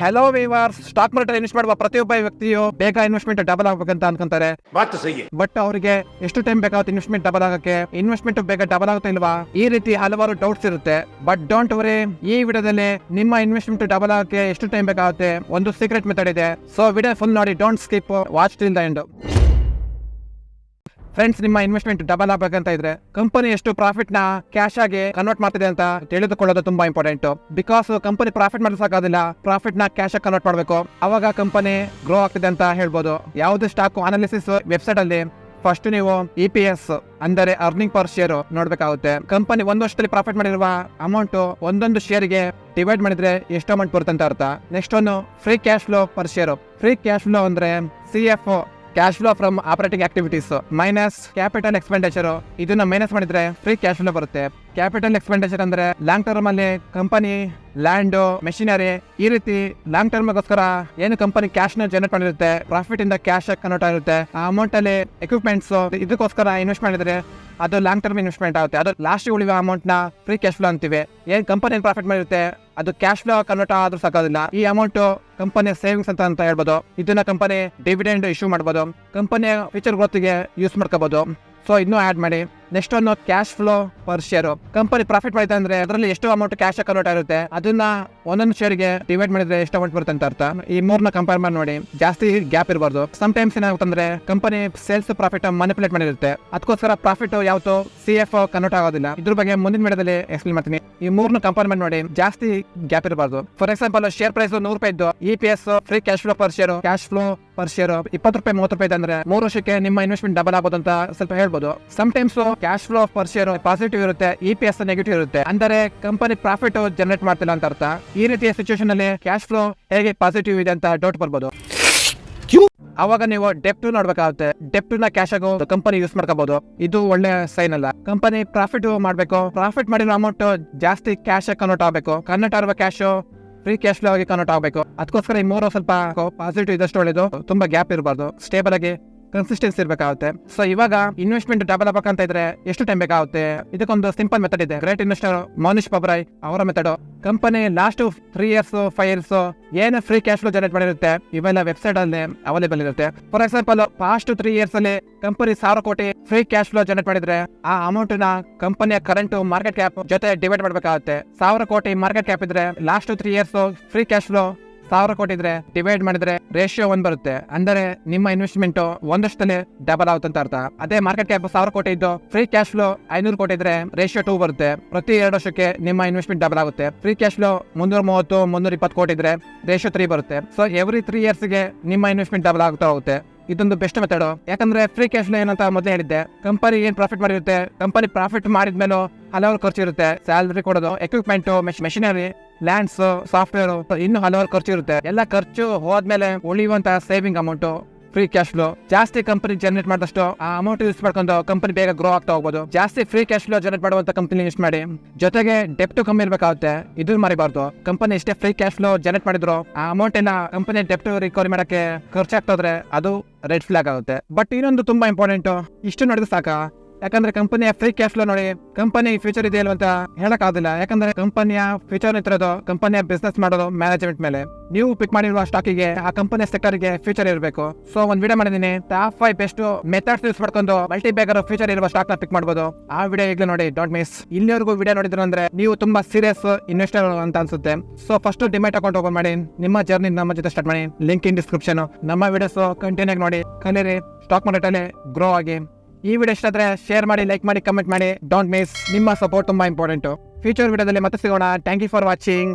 Hello viewers stock market invest ಮಾಡುವ ಪ್ರತಿಯೊಬ್ಬ ವ್ಯಕ್ತಿಯು ಬೇಗ ಇನ್ವೆಸ್ಟ್ಮೆಂಟ್ ಡಬಲ್ ಆಗ್ಬೇಕಂತ ಅನ್ಕೊಂತಾರೆ. ಬಟ್ ಅವರಿಗೆ ಎಷ್ಟು ಟೈಮ್ ಬೇಕಾಗುತ್ತೆ ಇನ್ವೆಸ್ಟ್ಮೆಂಟ್ ಡಬಲ್ ಆಗಕ್ಕೆ? ಇನ್ವೆಸ್ಟ್ಮೆಂಟ್ ಬೇಗ ಡಬಲ್ ಆಗುತ್ತೆ ಇಲ್ವಾ? ಈ ರೀತಿ ಹಲವಾರು ಡೌಟ್ಸ್ ಇರುತ್ತೆ. ಬಟ್ ಡೋಂಟ್ ವರಿ ಈ ವಿಡಿಯೋದಲ್ಲಿ ನಿಮ್ಮ ಇನ್ವೆಸ್ಟ್ಮೆಂಟ್ ಡಬಲ್ ಆಗಕ್ಕೆ ಎಷ್ಟು ಟೈಮ್ ಬೇಕಾಗುತ್ತೆ? ಒಂದು ಸೀಕ್ರೆಟ್ ಮೆಥಡ್ ಇದೆ. ಸೊ ವಿಡಿಯೋ ಫುಲ್ ನೋಡಿ don't skip watch till the end friends ನಿಮ್ಮ ಇನ್ವೆಸ್ಟ್ಮೆಂಟ್ ಡಬಲ್ ಆಗಬೇಕಂತ ಇದ್ರೆ ಕಂಪನಿ ಎಷ್ಟು ಪ್ರಾಫಿಟ್ನ ಕ್ಯಾಶ್ ಆಗಿ ಕನ್ವರ್ಟ್ ಮಾಡ್ತಿದೆ ಅಂತ ತಿಳಿದುಕೊಳ್ಳೋದು ತುಂಬಾ ಇಂಪಾರ್ಟೆಂಟ್ ಬಿಕಾಸ್ ಕಂಪನಿ ಪ್ರಾಫಿಟ್ ಮಾಡಿಸಕ್ಕಾಗೋದಿಲ್ಲ ಪ್ರಾಫಿಟ್ನ ಕ್ಯಾಶ್ ಕನ್ವರ್ಟ್ ಮಾಡಬೇಕು. ಅವಾಗ ಕಂಪನಿ ಗ್ರೋ ಆಗ್ತಿದೆ ಅಂತ ಹೇಳ್ಬೋದು. ಯಾವುದೇ ಸ್ಟಾಕ್ ಅನಾಲಿಸಿಸ್ ವೆಬ್ಸೈಟ್ ಅಲ್ಲಿ ಫಸ್ಟ್ ನೀವು ಇ ಪಿ ಎಸ್ ಅಂದರೆ ಅರ್ನಿಂಗ್ ಪರ್ ಶೇರ್ ನೋಡ್ಬೇಕಾಗುತ್ತೆ. ಕಂಪನಿ ಒಂದು ವರ್ಷದಲ್ಲಿ ಪ್ರಾಫಿಟ್ ಮಾಡಿರುವ ಅಮೌಂಟ್ ಒಂದೊಂದು ಶೇರ್ಗೆ ಡಿವೈಡ್ ಮಾಡಿದ್ರೆ ಎಷ್ಟು ಅಮೌಂಟ್ ಬರುತ್ತೆ ಅಂತ ಅರ್ಥ. ನೆಕ್ಸ್ಟ್ ಒಂದು free cash flow per share free cash flow ಅಂದ್ರೆ C F cash flow from operating activities minus capital expenditure ಇದನ್ನ ಮೈನಸ್ ಮಾಡಿದ್ರೆ ಫ್ರೀ ಕ್ಯಾಶ್ ಫ್ಲೋ ಬರುತ್ತೆ. ಕ್ಯಾಪಿಟಲ್ ಎಕ್ಸ್ಪೆಂಡಿಚರ್ ಅಂದ್ರೆ ಲಾಂಗ್ ಟರ್ಮ್ ಅಲ್ಲಿ ಕಂಪನಿ ಲ್ಯಾಂಡ್ ಮೆಷಿನರಿ ಈ ರೀತಿ ಲಾಂಗ್ ಟರ್ಮ್ ಗೋಸ್ಕರ ಏನು ಕಂಪನಿ ಕ್ಯಾಶ್ನ ಜನರೇಟ್ ಮಾಡಿರುತ್ತೆ ಪ್ರಾಫಿಟ್ ಇಂದ ಕ್ಯಾಶ್ ಕನ್ವರ್ಟ್ ಆಗಿರುತ್ತೆ ಆ ಅಮೌಂಟ್ ಅಲ್ಲಿ ಎಕ್ವಿಪ್ಮೆಂಟ್ಸ್ ಇದಕ್ಕೋಸ್ಕರ ಇನ್ವೆಸ್ಟ್ ಮಾಡಿದ್ರೆ ಅದು ಲಾಂಗ್ ಟರ್ಮ್ ಇನ್ವೆಸ್ಟ್ಮೆಂಟ್ ಆಗುತ್ತೆ. ಅದು ಲಾಸ್ಟ್ ಉಳಿಯುವ ಅಮೌಂಟ್ನ ಫ್ರೀ ಕ್ಯಾಶ್ ಫ್ಲೋ ಅಂತೀವಿ. ಏನ್ ಕಂಪನಿ ಪ್ರಾಫಿಟ್ ಮಾಡಿರುತ್ತೆ, ಅದು ಕ್ಯಾಶ್ ಫ್ಲೋ ಕನ್ವರ್ಟ್ ಆದ್ರೂ ಸಾಕೋದಿಲ್ಲ ಈ ಅಮೌಂಟ್ ಕಂಪನಿಯ ಸೇವಿಂಗ್ಸ್ ಅಂತ ಅಂತ ಹೇಳ್ಬೋದು. ಇದನ್ನ ಕಂಪನಿ ಡಿವಿಡೆಂಡ್ ಇಶ್ಯೂ ಮಾಡ್ಬೋದು. ಕಂಪನಿಯ ಫ್ಯೂಚರ್ ಗ್ರೋತ್ಗೆ ಯೂಸ್ ಮಾಡ್ಕೋಬಹುದು ಸೊ ಇನ್ನೂ ಆಡ್ ಮಾಡಿ. ನೆಕ್ಸ್ಟ್ ಒಂದು cash flow per share company profit ಮಾಡಿದೆ ಅಂದ್ರೆ ಅದರಲ್ಲಿ ಎಷ್ಟು ಅಮೌಂಟ್ ಕ್ಯಾಶ್ ಕನ್ವರ್ಟ್ ಆಗಿರುತ್ತೆ ಅದನ್ನ ಒಂದೊಂದು ಶೇರ್ಗೆ ಡಿವೈಡ್ ಮಾಡಿದ್ರೆ ಎಷ್ಟು ಅಮೌಂಟ್ ಬರುತ್ತೆ ಅಂತ ಅರ್ಥ. ಈ ಮೂರ್ನ ಕಂಪೇರ್ ಮಾಡಿ, ನೋಡಿ, ಜಾಸ್ತಿ ಗ್ಯಾಪ್ ಇರಬಾರ್ದು. ಸಮ್ ಟೈಮ್ಸ್ ಏನಾಗುತ್ತಂದ್ರೆ ಕಂಪನಿ ಸೇಲ್ಸ್ ಪ್ರಾಫಿಟ್ ಮನಿಪುಲೇಟ್ ಮಾಡಿರುತ್ತೆ. ಅದಕ್ಕೋಸ್ಕರ ಪ್ರಾಫಿಟ್ ಯಾವತ್ತು ಸಿ ಎಫ್ ಕನ್ವರ್ಟ್ ಆಗೋದಿಲ್ಲ. ಇದ್ರ ಬಗ್ಗೆ ಮುಂದಿನ ಮೇಡದಲ್ಲಿ ಎಕ್ಸ್ಪ್ಲೇನ್ ಮಾಡ್ತೀನಿ. ಈ ಮೂರ್ನ ಕಂಪೇರ್ ಮಾಡಿ, ನೋಡಿ, ಜಾಸ್ತಿ ಗ್ಯಾಪ್ ಇರಬಾರ್ದು. ಫಾರ್ ಎಕ್ಸಾಂಪಲ್ ಶೇರ್ ಪ್ರೈಸ್ ನೂರು ರೂಪಾಯಿ ಇದ್ದು E P S free cash flow per share cash flow per share ಇಪ್ಪತ್ತು ರೂಪಾಯಿ, ಮೂವತ್ತು ರೂಪಾಯಿ ಅಂದ್ರೆ ಮೂರು ವರ್ಷಕ್ಕೆ ನಿಮ್ಮ ಇನ್ವೆಸ್ಟ್ಮೆಂಟ್ ಡಬಲ್ ಆಗೋದು ಅಂತ ಸ್ವಲ್ಪ ಹೇಳ್ಬೋದು. Sometimes cash flow per share positive ಇರುತ್ತೆ ಇ ಪಿ ಎಸ್ ನೆಗೆಟಿವ್ ಇರುತ್ತೆ. ಅಂದರೆ ಕಂಪನಿ ಪ್ರಾಫಿಟ್ ಜನರೇಟ್ ಮಾಡ್ತಿಲ್ಲ ಅಂತ ಅರ್ಥ. ಈ ರೀತಿಯ ಸಿಚುವೇಶನ್ ಅಲ್ಲಿ ಕ್ಯಾಶ್ ಫ್ಲೋ ಹೇಗೆ ಪಾಸಿಟಿವ್ ಇದೆ ಅಂತ ಡೌಟ್ ಬರ್ಬೋದು. ಅವಾಗ ನೀವು ಡೆಪ್ಟ್ ನೋಡ್ಬೇಕಾಗುತ್ತೆ. ಡೆಪ್ಟ್ನ ಕ್ಯಾಶ್ ಆಗೋ ಕಂಪನಿ ಯೂಸ್ ಮಾಡ್ಕೋಬಹುದು ಇದು ಒಳ್ಳೆ ಸೈನ್ ಅಲ್ಲ. ಕಂಪನಿ ಪ್ರಾಫಿಟ್ ಮಾಡ್ಬೇಕು. ಪ್ರಾಫಿಟ್ ಮಾಡಿರೋ ಅಮೌಂಟ್ ಜಾಸ್ತಿ ಕ್ಯಾಶ್ ಕನ್ವರ್ಟ್ ಆಗಬೇಕು. ಕನ್ವರ್ಟ್ ಆಗಿರುವ ಕ್ಯಾಶ್ ಫ್ರೀ ಕ್ಯಾಶ್ ಫ್ಲೋ ಆಗಿ ಕನ್ವರ್ಟ್ ಆಗಬೇಕು. ಅದಕ್ಕೋಸ್ಕರ ಈ ಮೂರು ಸ್ವಲ್ಪ ಪಾಸಿಟಿವ್ ಇದಷ್ಟು ಒಳ್ಳೇದು. ತುಂಬಾ ಗ್ಯಾಪ್ ಇರಬಾರ್ದು. ಸ್ಟೇಬಲ್ ಆಗಿ ಕನ್ಸಿಸ್ಟೆನ್ಸಿ ಇರಬೇಕಾಗುತ್ತೆ. ಸೊ ಇವಾಗ ಇನ್ವೆಸ್ಟ್ಮೆಂಟ್ ಡಬಲ್ ಅಂತ ಇದ್ರೆ ಎಷ್ಟು ಟೈಮ್ ಬೇಕಾಗುತ್ತೆ? ಇದಕ್ಕೊಂದು ಸಿಂಪಲ್ ಮೆಥಡ್ ಇದೆ. ಗ್ರೇಟ್ ಇನ್ವೆಸ್ಟರ್ ಮೌನಿಶ್ ಪಬ್ರಾಯ್ ಅವರ method company last three years five years ಏನೇ ಫ್ರೀ ಕ್ಯಾಶ್ ಫ್ಲೋ ಜನರೇಟ್ ಮಾಡಿರುತ್ತೆ, ಇವೆಲ್ಲ ವೆಬ್ಸೈಟ್ ಅಲ್ಲಿ ಅವೈಲೇಬಲ್ ಇರುತ್ತೆ. For example past three years ಅಲ್ಲಿ ಕಂಪನಿ ಸಾವಿರ crore free cash flow generate ಮಾಡಿದ್ರೆ, ಆ ಅಮೌಂಟ್ನ ಕಂಪನಿಯ ಕರೆಂಟ್ ಮಾರ್ಕೆಟ್ ಕ್ಯಾಪ್ ಜೊತೆ ಡಿವೈಡ್ ಮಾಡಬೇಕಾಗುತ್ತೆ. ಸಾವಿರ ಕೋಟಿ ಮಾರ್ಕೆಟ್ ಕ್ಯಾಪ್ ಇದ್ರೆ last three years free cash flow ಸಾವಿರ ಕೊಟ್ಟಿದ್ರೆ ಡಿವೈಡ್ ಮಾಡಿದ್ರೆ ರೇಷಿಯೋ ಒಂದ್ ಬರುತ್ತೆ. ಅಂದರೆ ನಿಮ್ಮ ಇನ್ವೆಸ್ಟ್ಮೆಂಟ್ ಒಂದಷ್ಟಲ್ಲಿ ಡಬಲ್ ಆಗುತ್ತೆ ಅಂತ ಅರ್ಥ. ಅದೇ ಮಾರ್ಕೆಟ್ ಕ್ಯಾಪ್ ಸಾವಿರ ಕೋಟಿ ಇದ್ದು ಫ್ರೀ ಕ್ಯಾಶ್ ಫ್ಲೋ ಐನೂರು ಕೋಟಿ ಇದ್ರೆ ರೇಷಿಯೋ ಟೂ ಬರುತ್ತೆ. ಪ್ರತಿ ಎರಡು ವರ್ಷಕ್ಕೆ ನಿಮ್ಮ ಇನ್ವೆಸ್ಟ್ಮೆಂಟ್ ಡಬಲ್ ಆಗುತ್ತೆ. ಫ್ರೀ ಕ್ಯಾಶ್ ಫ್ಲೋ ಮುನ್ನೂರ ಮೂವತ್ತು, ಮುನ್ನೂರ ಇಪ್ಪತ್ತು ಕೋಟಿ ಇದ್ರೆ ರೇಷಿಯೋ ತ್ರೀ ಬರುತ್ತೆ. ಸೊ ಎವ್ರಿ ತ್ರೀ ಗೆ ನಿಮ್ಮ ಇನ್ವೆಸ್ಟ್ಮೆಂಟ್ ಡಬಲ್ ಆಗ್ತಾ ಹೋಗುತ್ತೆ. ಇದೊಂದು ಬೆಸ್ಟ್ ಮೆಥಡ್ ಯಾಕಂದ್ರೆ ಫ್ರೀ ಕ್ಯಾಶ್ ಫ್ಲೋ ಏನಂತ ಮೊದಲೇ ಹೇಳಿದ್ದೆ. ಕಂಪನಿ ಏನ್ ಪ್ರಾಫಿಟ್ ಮಾಡಿರುತ್ತೆ? ಕಂಪನಿ ಪ್ರಾಫಿಟ್ ಮಾಡಿದ್ಮೇಲೂ ಹಲವಾರು ಖರ್ಚು ಇರುತ್ತೆ. ಸ್ಯಾಲರಿ ಕೊಡೋದು ಎಕ್ವಿಪ್ಮೆಂಟ್ ಮೆಷಿನರಿ ಲ್ಯಾಂಡ್ಸ್ ಸಾಫ್ಟ್ವೇರ್ ಇನ್ನು ಹಲವಾರು ಖರ್ಚು ಇರುತ್ತೆ. ಎಲ್ಲ ಖರ್ಚು ಹೋದ್ಮೇಲೆ ಉಳಿಯುವಂತಹ saving amount free cash flow ಜಾಸ್ತಿ ಕಂಪನಿ ಜನರೇಟ್ ಮಾಡಿದಷ್ಟು ಆ ಅಮೌಂಟ್ ಯೂಸ್ ಮಾಡ್ಕೊಂಡು ಕಂಪನಿ ಬೇಗ ಗ್ರೋ ಆಗ್ತಾ ಹೋಗ್ಬೋದು. ಜಾಸ್ತಿ ಫ್ರೀ ಕ್ಯಾಶ್ ಫ್ಲೋ ಜನರೇಟ್ ಮಾಡುವಂತ ಕಂಪನಿ ಯೂಸ್ ಮಾಡಿ. ಜೊತೆಗೆ ಡೆಪ್ಟ್ ಕಮ್ಮಿ ಇರಬೇಕಾಗುತ್ತೆ. ಇದು ಮರಿಬಾರ್ದು. ಕಂಪನಿ ಎಷ್ಟೇ ಫ್ರೀ ಕ್ಯಾಶ್ ಫ್ಲೋ ಜನರೇಟ್ ಮಾಡಿದ್ರು, ಆ ಅಮೌಂಟ್ ಏನ ಕಂಪನಿ ಡೆಪ್ಟ್ ರಿಕವರಿ ಮಾಡಕ್ಕೆ ಖರ್ಚಾಗ್ತದ್ರೆ ಅದು ರೆಡ್ ಫ್ಲಾಗ್ ಆಗುತ್ತೆ. ಬಟ್ ಇನ್ನೊಂದು ತುಂಬಾ ಇಂಪಾರ್ಟೆಂಟ್ ಇಷ್ಟು ನೋಡಿದ್ರೆ ಸಾಕ? ಯಾಕಂದ್ರೆ ಕಂಪನಿಯ ಫ್ರೀ ಕ್ಯಾಶ್ ಫ್ಲೋ ನೋಡಿ ಕಂಪನಿ ಫ್ಯೂಚರ್ ಇದೆ ಅಂತ ಆಗಿಲ್ಲ ಯಾಕಂದ್ರೆ ಕಂಪನಿಯ ಫ್ಯೂಚರ್ ನಿಂತಿರೋದು ಕಂಪನಿಯ ಬಿಸ್ನೆಸ್ ಮಾಡೋದು ಮ್ಯಾನೇಜ್ಮೆಂಟ್ ಮೇಲೆ. ನೀವು ಪಿಕ್ ಮಾಡಿರುವ ಸ್ಟಾಕಿಗೆ ಆ ಕಂಪನಿಯ ಸೆಕ್ಟರ್ಗೆ ಫ್ಯೂಚರ್ ಇರಬೇಕು. ಸೊ ಒಂದ್ ವಿಡಿಯೋ ಮಾಡಿದೀನಿ. Top five best methods use ಮಾಡ್ಕೊಂಡು ಮಲ್ಟಿ ಬ್ಯಾಗರ್ ಫ್ಯೂಚರ್ ಇರುವ ಸ್ಟಾಕ್ನ ಪಿಕ್ ಮಾಡಬಹುದು ಆ ವಿಡಿಯೋ ಈಗಲೇ ನೋಡಿ ಡೋಂಟ್ ಮಿಸ್ ಇಲ್ಲಿವರೆಗೂ ವಿಡಿಯೋ ನೋಡಿದ್ರು ಅಂದ್ರೆ ನೀವು ತುಂಬಾ ಸೀರಿಯಸ್ ಇನ್ವೆಸ್ಟರ್ ಅಂತ ಅನ್ಸುತ್ತೆ. So first demat account open ಮಾಡಿ, ನಿಮ್ಮ ಜರ್ನಿ ನಮ್ಮ ಜೊತೆ ಸ್ಟಾರ್ಟ್ ಮಾಡಿ. ಲಿಂಕ್ ಇನ್ ಡಿಸ್ಕ್ರಿಪ್ಷನ್ ನಮ್ಮ ವಿಡಿಯೋಸ್ ಕಂಟಿನ್ಯೂ ನೋಡಿ. ಕಲೀರಿ. ಸ್ಟಾಕ್ ಮಾರ್ಕೆಟ್ ಅಲ್ಲಿ ಗ್ರೋ ಆಗಿ. ಈ ವಿಡಿಯೋ ಇಷ್ಟ ಆದರೆ ಶೇರ್ ಮಾಡಿ ಲೈಕ್ ಮಾಡಿ ಕಮೆಂಟ್ ಮಾಡಿ. ಡೋಂಟ್ ಮಿಸ್ ನಿಮ್ಮ ಸಪೋರ್ಟ್ ತುಂಬ ಇಂಪಾರ್ಟೆಂಟು ಫ್ಯೂಚರ್ ವಿಡಿಯೋದಲ್ಲಿ ಮತ್ತೆ ಸಿಗೋಣ. Thank you for watching